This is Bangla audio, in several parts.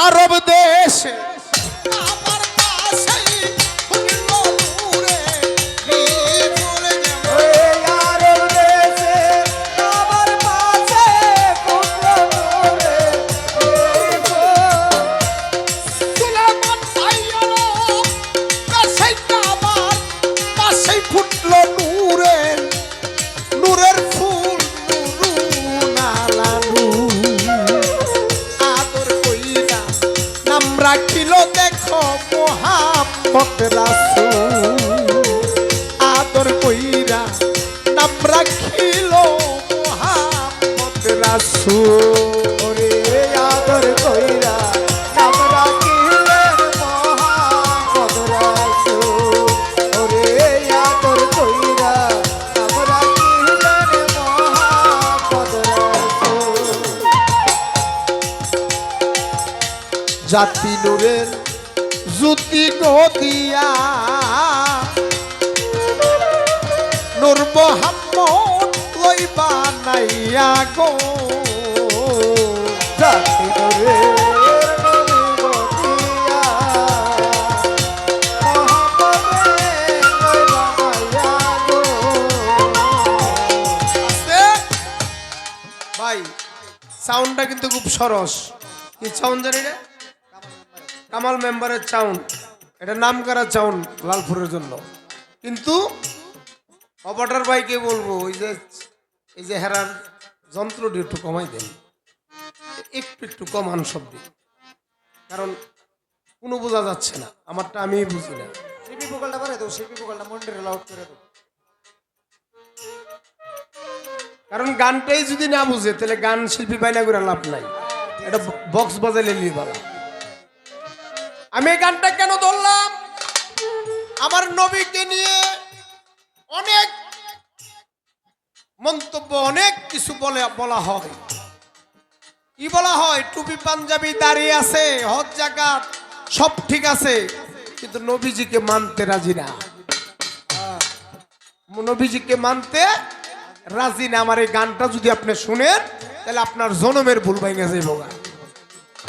আরব দেশে মোহাম্মদ রাসূল আদর কইরা নাম রাখিল মোহাম্মদ রাসূল আদর কইরা নাম রাখিলেন মহাপদ রাসূল আদর কইরা নাম রাখিলেন মহাপদ রাসূল জাতি নূরের জ্যোতি গদিয়া নূর মোহাম্মদ লইবা নাইয়া গো। জাতি সাউন্ডটা কিন্তু খুব সরস। কি সাউন্ড জানি না কামাল মেম্বারের চাউন। এটা নাম করা চাউন লালপুরের জন্য। কিন্তু অপাটার ভাইকে বলব ওই যে এই যে হেরার যন্ত্রটি একটু কমাই দেন। একটু একটু কমান শব্দ। কারণ কোনো বোঝা যাচ্ছে না। আমারটা আমি বুঝি না। শিল্পী ভোকালটা করে দাও শিল্পী ভোকালটা মন্দিরে লাউড করে দাও। কারণ গানটাই যদি না বুঝে তাহলে গান শিল্পী বাইনা করে লাভ নাই। এটা বক্স বাজাইলে লিবালা। আমি এই গানটা কেন ধরলাম? আমার নবীকে নিয়ে অনেক মন্তব্য, অনেক কিছু বলে, বলা হয়। কি বলা হয়? টুপি পাঞ্জাবি দাঁড়িয়ে আছে, হজ, জাকাত, সব ঠিক আছে, কিন্তু নবীজিকে মানতে রাজি না। নবীজিকে মানতে রাজি না। আমার এই গানটা যদি আপনি শুনেন, তাহলে আপনার জনমের ভুল ভেঙে যাইব গা।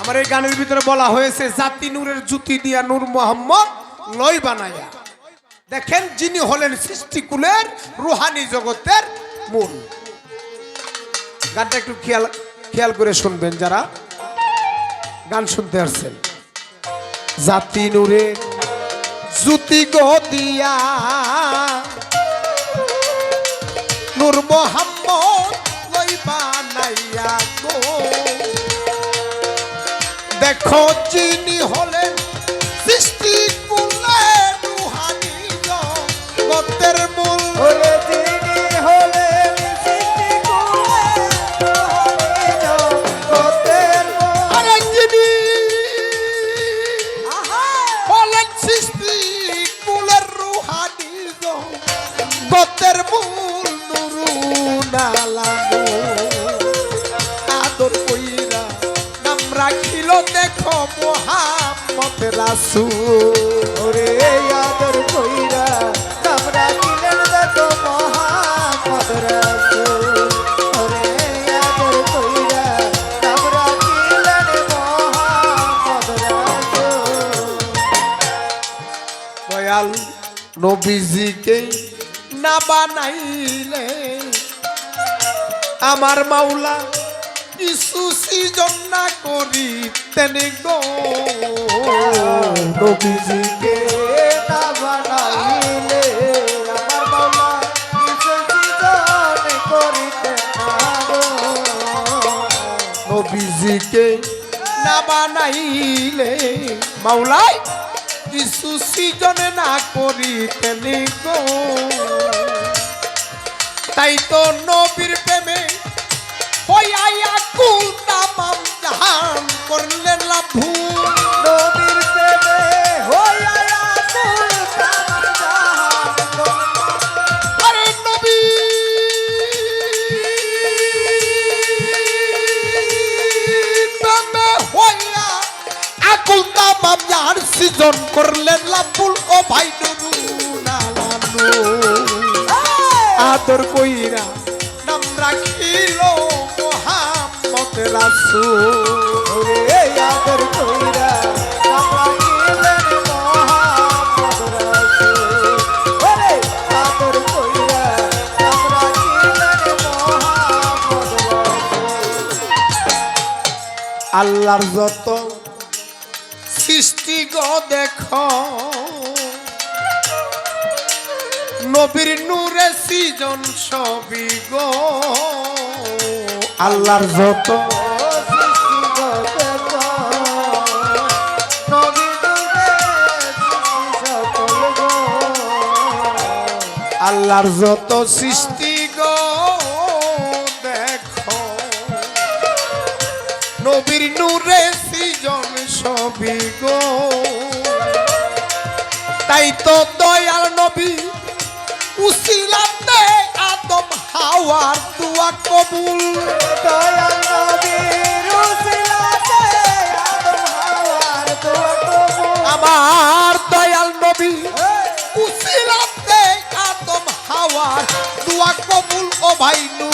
আমার এই গানের ভিতরে বলা হয়েছে, জাতি নূরের জুতি দিয়া নূর মোহাম্মদ লয় বানাইয়া দেখেন, যিনি হলেন সৃষ্টিকুলের রুহানি জগতের মূল। গানটা একটু খেয়াল খেয়াল করে শুনবেন যারা গান শুনতে আসছেন। জাতি নূরের জুতি গদিয়া হলেন সৃষ্টি কুলে রুহানি জগতের মূল ওরে যিনি হলেন সৃষ্টি কুলে রোহানি জগতের মূল। আরে যিনি! হলেন সৃষ্টি কুলের রুহানি জগতের মূল নুরু নালানু রাখিল দেখো মোহাম্মদ রাসূল ওরে আদর কইরা নাম রাখিলেন দেখো রাসূল। দয়াল নবীজিকে না বানাইলে আমার মাওলা কিছু সৃজন না করি তেনে গো। নবীজিকে না বানাইলে আমার কিছু সৃজন করিতে নবীজিকে না বানাইলে মাওলাই কিছু সৃজন না করি তেনে গো। তাই তো নবীর আর সিজন করলেন লাপুল ও ভাই আদর কইরা নাম রাখিল মোহাম্মদ রাসুল। আদর কইরা আল্লাহর যত সৃষ্টি গো দেখো। নবীর নূরে সৃজন সবই গো। আল্লাহর যত আল্লাহর যত সৃষ্টি গো দেখো। নবীর নূরে সৃজন সবই গো। তাই তো দয়াল নবী উসিলাতে আদম হাওয়ার দুয়া কবুল। আমার দয়াল নবী উসিলাতে আদম হাওয়ার দুয়া কবুল। ও ভাই নুরু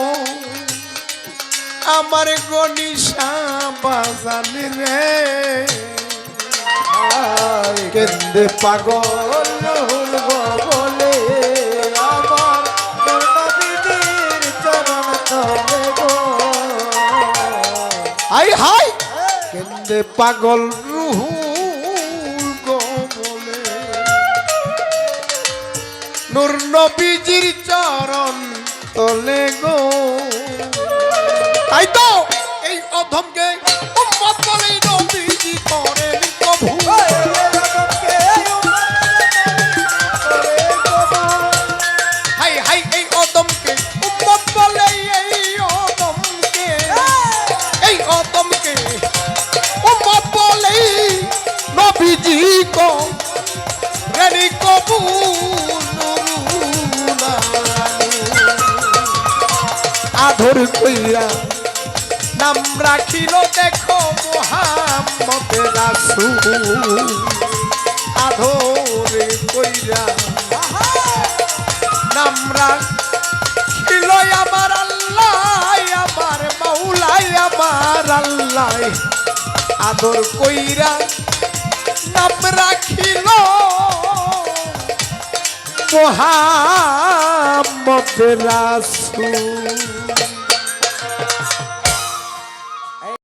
আমার গনিশা বাজান রে। কেন্দে পাগল বলে আমার নবীর চরণ তলে গো। I high. কেন্দে পাগল রুহুল গো বলে নূর নবীজির চরণ তলে গো। তাই তো এই অধমকে উম্মত বলেই নবীজি করেন কভু হাই হাই এই অদমকে উম্মত এই অদমকে এই অদমকে উম্মত বলে নবীজি কো রেডি আধর কইরা নাম রাখিল দেখো মোহাম্মদ রাসূল আধরে কইরা। নাম রাখিল আমার আল্লাহ, আমার মাওলাই, আমার আল্লাহ। আদর কইরা নাম রাখিল মোহাম্মদ রাসূল